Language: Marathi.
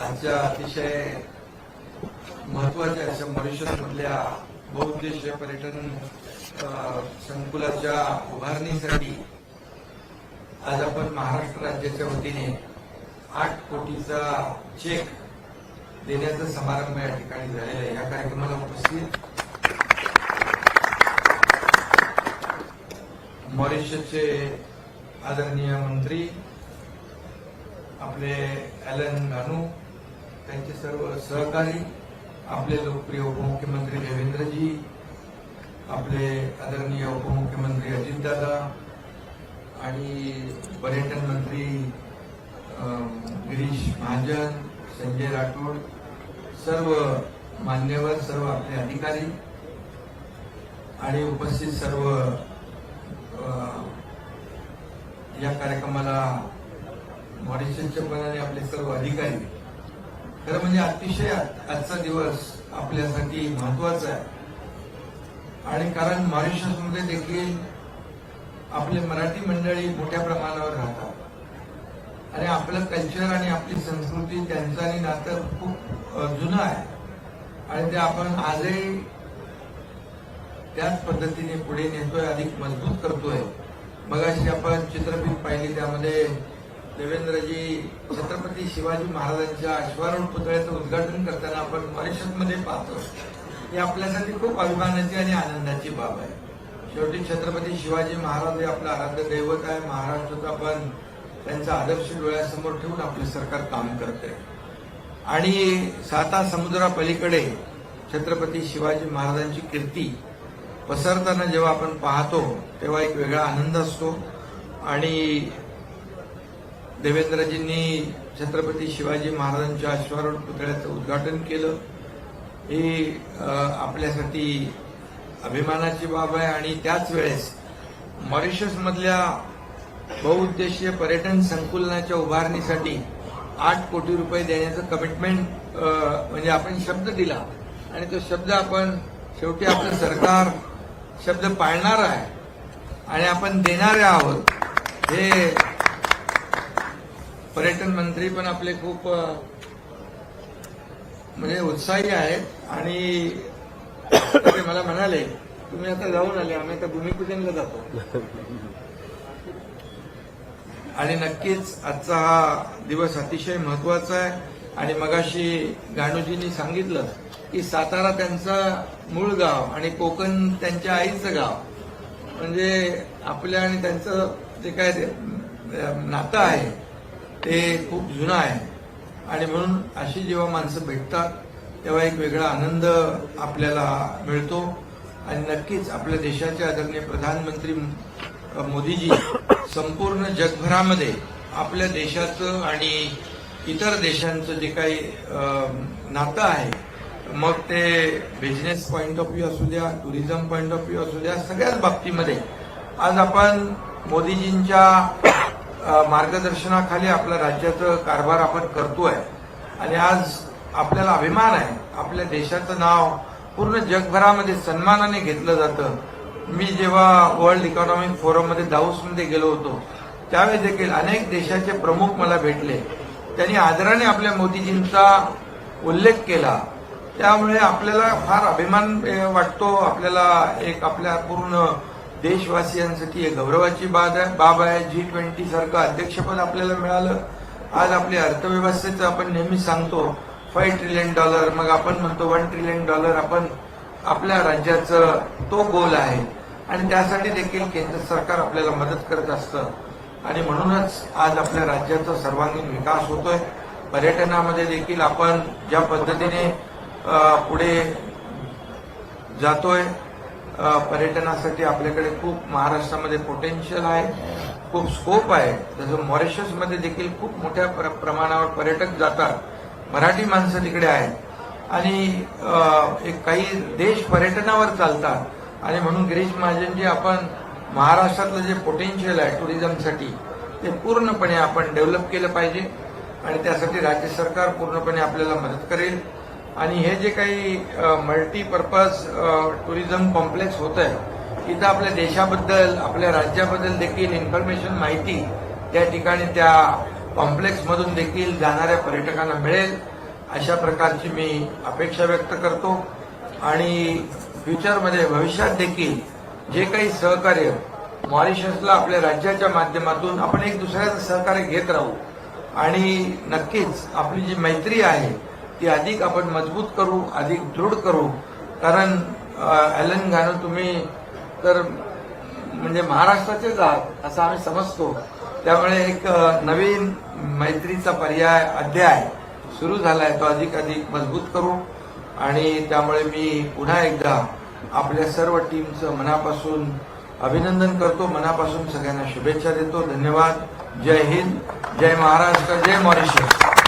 आजच्या अतिशय महत्त्वाच्या अशा मॉरिशसमधल्या बहुउद्देशीय पर्यटन संकुलाच्या उभारणीसाठी आज आपण महाराष्ट्र राज्याच्या वतीने आठ कोटीचा चेक देण्याचा समारंभ या ठिकाणी झालेला आहे. या कार्यक्रमाला उपस्थित मॉरिशसचे आदरणीय मंत्री आपले एलन नानू त्यांचे सर्व सहकारी आपले लोकप्रिय उपमुख्यमंत्री देवेंद्रजी आपले आदरणीय उपमुख्यमंत्री अजितदादा आणि पर्यटन मंत्री गिरीश महाजन संजय राठोड सर्व मान्यवर सर्व आपले अधिकारी आणि उपस्थित सर्व या कार्यक्रमाला मॉरिशसच्या पणाने आपले सर्व अधिकारी खरं म्हणजे अतिशय आजचा दिवस आपल्यासाठी महत्त्वाचा आहे. आणि कारण मॉरिशसमध्ये देखील आपले मराठी मंडळी मोठ्या प्रमाणावर राहतात. आणि आपलं कल्चर आणि आपली संस्कृती त्यांचं आणि नातं खूप जुनं आहे. आणि ते आपण आजही त्याच पद्धतीने पुढे नेतोय अधिक मजबूत करतोय. मगाशी आपण चित्रपट पाहिली त्यामध्ये देवेंद्रजी छत्रपती शिवाजी महाराजांच्या अश्वारूढ पुतळ्याचं उद्घाटन करताना आपण मॉरिशसमध्ये पाहतो. ही आपल्यासाठी खूप अभिमानाची आणि आनंदाची बाब आहे. शेवटी छत्रपती शिवाजी महाराज हे आपलं आराध्य दैवत आहे. महाराष्ट्रात आपण त्यांचा आदर्श डोळ्यासमोर ठेवून आपलं सरकार काम करते आणि साता समुद्रापलीकडे छत्रपती शिवाजी महाराजांची कीर्ती पसरताना जेव्हा आपण पाहतो तेव्हा एक वेगळा आनंद असतो. आणि देवेंद्रजींनी छत्रपती शिवाजी महाराजांच्या अश्वारूढ पुतळ्याचं उद्घाटन केलं. ही आपल्यासाठी अभिमानाची बाब आहे आणि त्याच वेळेस मॉरिशसमधल्या बहुउद्देशीय पर्यटन संकुलनाच्या उभारणीसाठी आठ कोटी रुपये देण्याचं कमिटमेंट म्हणजे आपण शब्द दिला. आणि तो शब्द आपण शेवटी आपलं सरकार शब्द पाळणार आहे आणि आपण देणारे आहोत. हे पर्यटन मंत्री पण आपले खूप म्हणजे उत्साही आहेत. आणि ते मला म्हणाले तुम्ही आता जाऊन आले आम्ही आता भूमिपूजनला जातो. आणि नक्कीच आजचा हा दिवस अतिशय महत्त्वाचा आहे. आणि मगाशी गाणूजींनी सांगितलं की सातारा त्यांचा मूळ गाव आणि कोकण त्यांच्या आईचं गाव. म्हणजे आपल्या आणि त्यांचं जे काय ते, नातं आहे ते खूप जुनं आहे. आणि म्हणून अशी जेव्हा माणसं भेटतात तेव्हा एक वेगळा आनंद आपल्याला मिळतो. आणि नक्कीच आपल्या देशाचे आदरणीय प्रधानमंत्री मोदीजी संपूर्ण जगभरामध्ये आपल्या देशाचं आणि इतर देशांचं जे काही नातं आहे मग ते बिझनेस पॉईंट ऑफ व्ह्यू असू द्या टुरिझम पॉईंट ऑफ व्ह्यू असू द्या सगळ्याच बाबतीमध्ये आज आपण मोदीजींच्या मार्गदर्शनाखाली आपल्या राज्याचा कारभार आपण करतोय. आणि आज आपल्याला अभिमान आहे. आपल्या देशाचं नाव पूर्ण जगभरामध्ये सन्मानाने घेतलं जातं. मी जेव्हा वर्ल्ड इकॉनॉमिक फोरममध्ये दाऊसमध्ये गेलो होतो त्यावेळी देखील अनेक देशाचे प्रमुख मला भेटले. त्यांनी आदराने आपल्या मोदीजींचा उल्लेख केला. त्यामुळे आपल्याला फार अभिमान वाटतो. आपल्याला एक आपल्या पूर्ण देशवासियांसाठी एक गौरवाची बाब आहे बाब आहे. जी ट्वेंटी सारखं अध्यक्षपद आपल्याला मिळालं. आज आपली अर्थव्यवस्थेचं आपण नेहमी सांगतो फाईव्ह ट्रिलियन डॉलर मग आपण म्हणतो वन ट्रिलियन डॉलर आपण आपल्या राज्याचं तो गोल आहे. आणि त्यासाठी देखील केंद्र सरकार आपल्याला मदत करत असतं. आणि म्हणूनच आज आपल्या राज्याचा सर्वांगीण विकास होतोय. पर्यटनामध्ये देखील आपण ज्या पद्धतीने पुढे जातोय पर्यटनासाठी आपल्याकडे खूप महाराष्ट्रामध्ये पोटेन्शियल आहे खूप स्कोप आहे. जसं मॉरिशसमध्ये देखील खूप मोठ्या प्र- प्रमाणावर पर्यटक जातात. मराठी माणसं तिकडे आहेत. आणि एक काही देश पर्यटनावर चालतात. आणि म्हणून गिरीश महाजनजी आपण महाराष्ट्रातलं जे पोटेन्शियल आहे टुरिझमसाठी ते पूर्णपणे आपण डेव्हलप केलं पाहिजे. आणि त्यासाठी राज्य सरकार पूर्णपणे आपल्याला मदत करेल. आणि हे जे काही मल्टीपर्पज टुरिझम कॉम्प्लेक्स होत आहे तिथं आपल्या देशाबद्दल आपल्या राज्याबद्दल देखील इन्फॉर्मेशन माहिती त्या ठिकाणी त्या कॉम्प्लेक्समधून देखील जाणाऱ्या पर्यटकांना मिळेल. अशा प्रकारची मी अपेक्षा व्यक्त करतो. आणि फ्युचरमध्ये भविष्यात देखील जे काही सहकार्य मॉरिशसला आपल्या राज्याच्या माध्यमातून आपण एक दुसऱ्याचं सहकार्य घेत राहू. आणि नक्कीच आपली जी मैत्री आहे ती अधिक आपण मजबूत करू अधिक दृढ करू. कारण ॲलन गाणं तुम्ही तर म्हणजे महाराष्ट्राचेच आहात असं आम्ही समजतो. त्यामुळे एक नवीन मैत्रीचा पर्याय अध्याय सुरू झालाय तो अधिक अधिक मजबूत करू. आणि त्यामुळे मी पुन्हा एकदा आपल्या सर्व टीमचं मनापासून अभिनंदन करतो. मनापासून सगळ्यांना शुभेच्छा देतो. धन्यवाद. जय हिंद. जय महाराष्ट्र. जय मॉरिशस.